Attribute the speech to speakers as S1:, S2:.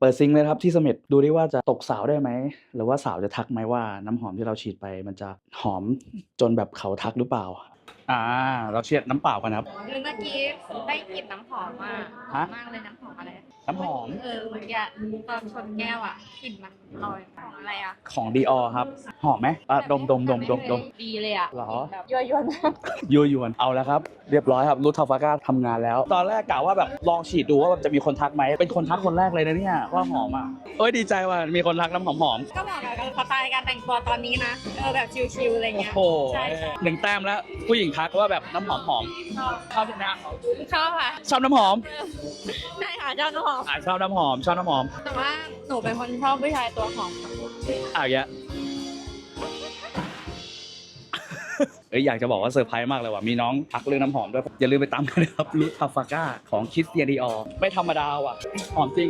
S1: เปิดซิงค์เลยครับที่เสม็ดดูดิว่าจะตกสาวได้ไหม หรือว่าสาวจะทักไหมว่าน้ำหอมที่เราฉีดไป มันจะหอมจนแบบเขาทักหรือเปล่า อ่า เราเชียดน้ำเปล่ากันครับ
S2: เมื่อกี้ได้กลิ่นน้ำหอมมา
S1: ฮะ
S2: มากเลยน้ำหอมอะไร
S1: น้ำหอม
S2: เออเมื่อกี้ตอนชนแก้วอะกลิ่นมันลอยของ อะไรอะ
S1: ของดีออครับ หอมไหมอะดมดมดมดมดม
S2: ดีเลยอะ
S1: เหรอ
S2: แบบยั่วยวนมาก
S1: ยัวยวนเอาแล้วครับ เรียบร้อยครับรูทาฟาก้าทำงานแล้ว ตอนแรกกะว่าแบบลองฉีดดูว่าแบบจะมีคนทักไหมเป็นคนทักคนแรกเลยนะเนี่ยว่าหอมอะเอ้ยดีใจว่ะมีคนทักน้ำหอมหอม
S2: ก็เหมาะกับสไตล์การแต่งตัวตอนนี้นะเออแบบชิลๆอะไร
S1: โอ้
S2: เงี้ย
S1: โห
S2: ใช่ใช่
S1: หนึ่งแต้มแล้ว ผู้หญิงทักว่าแบบน้ำหอมหอม
S2: ชอบ
S1: ชอบไหม
S2: ชอบค่ะ
S1: ชอบน้ำหอม
S2: ใช่ค่ะชอบน้ำหอม
S1: อ่าชอบน้ำหอม ชอบน้ำหอม
S2: แต่ว่าหนูเป็นคนชอบผู้ชายตัวหอม
S1: อะอย่างเงี้ยเอ้ยอยากจะบอกว่าเซอร์ไพรส์มากเลยว่ะมีน้องทักเรื่องน้ำหอมด้วยอย่าลืมไปตามกันนะครับรูทาฟาก้าของคิสเตียดีออไม่ธรรมดาว่ะหอมจริง